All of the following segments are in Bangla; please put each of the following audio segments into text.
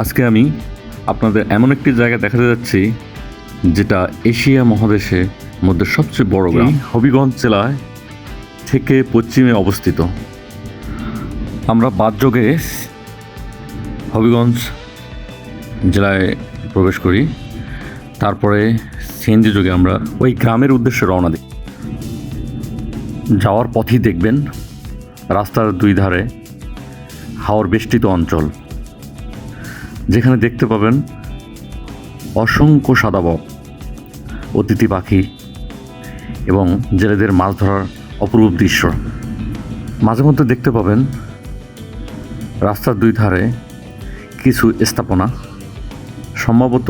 আজকে আমি আপনাদের এমন একটি জায়গা দেখাতে যাচ্ছি, যেটা এশিয়া মহাদেশের মধ্যে সবচেয়ে বড় গ্রাম। হবিগঞ্জ জেলায় থেকে পশ্চিমে অবস্থিত। আমরা বাদযোগে হবিগঞ্জ জেলায় প্রবেশ করি। তারপরে সিএনজি যোগে আমরা ওই গ্রামের উদ্দেশ্যে রওনা দিই। যাওয়ার পথই দেখবেন রাস্তার দুই ধারে হাওর বেষ্টিত অঞ্চল। যেখানে দেখতে পাবেন অসংখ্য সাদাবক অতিথি পাখি এবং জেলেদের মাছ ধরার অপরূপ দৃশ্য। মাঝে মধ্যে দেখতে পাবেন রাস্তার দুই ধারে কিছু স্থাপনা, সম্ভবত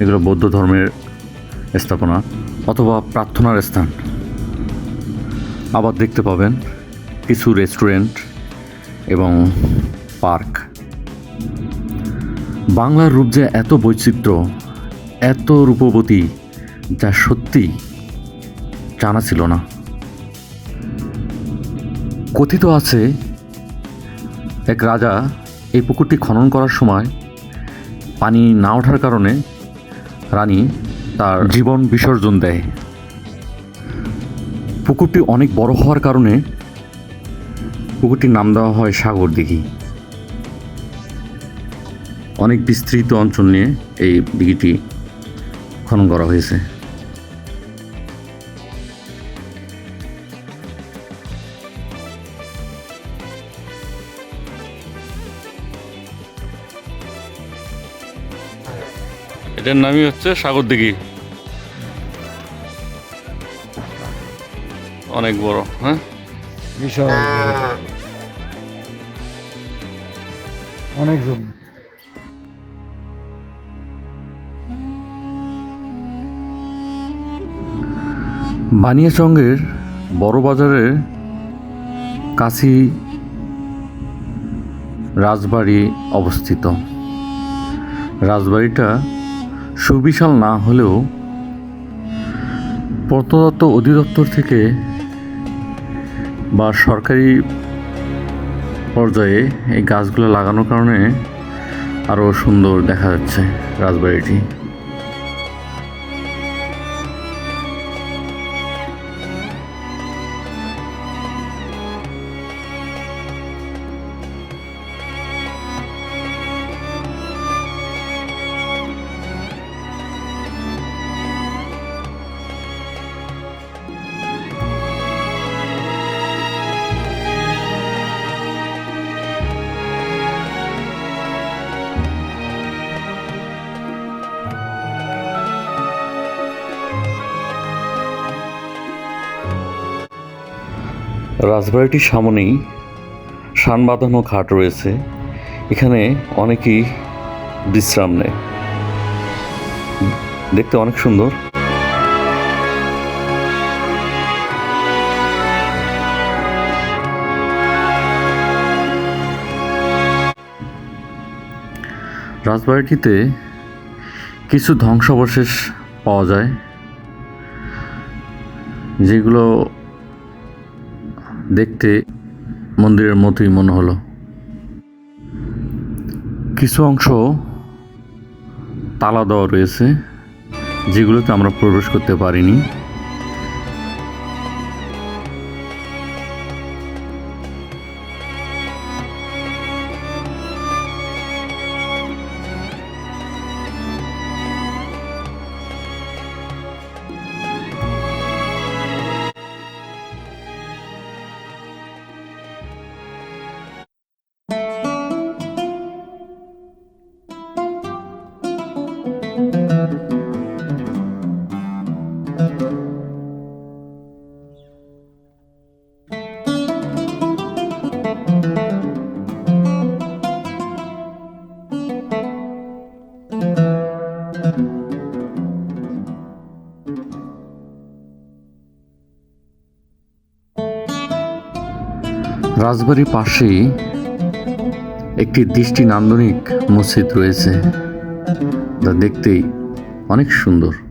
এগুলো বৌদ্ধ ধর্মের স্থাপনা অথবা প্রার্থনার স্থান। আবার দেখতে পাবেন কিছু রেস্টুরেন্ট এবং পার্ক। বাংলার রূপ যে এত বৈচিত্র্য, এত রূপবতী, যা সত্যি জানা ছিল না। কথিত আছে, এক রাজা এই পুকুরটি খনন করার সময় পানি না ওঠার কারণে রানী তার জীবন বিসর্জন দেয়। পুকুরটি অনেক বড় হওয়ার কারণে পুকুরটির নাম দেওয়া হয় সাগর দিঘি। অনেক বিস্তৃত অঞ্চল নিয়ে এই দিঘিটি খনন করা হয়েছে। এটার নামই হচ্ছে সাগর দিঘি। অনেক বড় হ্যাঁ? বিশাল। অনেক জমি। বানিয়াচঙ্গের বড় বাজারের কাছি রাজবাড়ি অবস্থিত। রাজবাড়িটা সুবিশাল না হলেও প্রত্নতত্ত্ব অধিদপ্তর থেকে বা সরকারি পর্যায়ে এই গাছগুলো লাগানোর কারণে আরও সুন্দর দেখা যাচ্ছে রাজবাড়িটি। রাজবাড়িটির সামনেই শান বাঁধানো ঘাট রয়েছে। এখানে অনেকেই বিশ্রাম নেয়। দেখতে অনেক সুন্দর। রাজবাড়িটিতে কিছু ধ্বংসাবশেষ পাওয়া যায়, যেগুলো দেখতে মন্দিরের মতোই মনে হলো। কিছু অংশ তালা দেওয়া রয়েছে, যেগুলোতে আমরা প্রবেশ করতে পারিনি। রাজবাড়ির পাশেই একটি দৃষ্টি নান্দনিক মসজিদ রয়েছে। যা দেখতেই অনেক সুন্দর।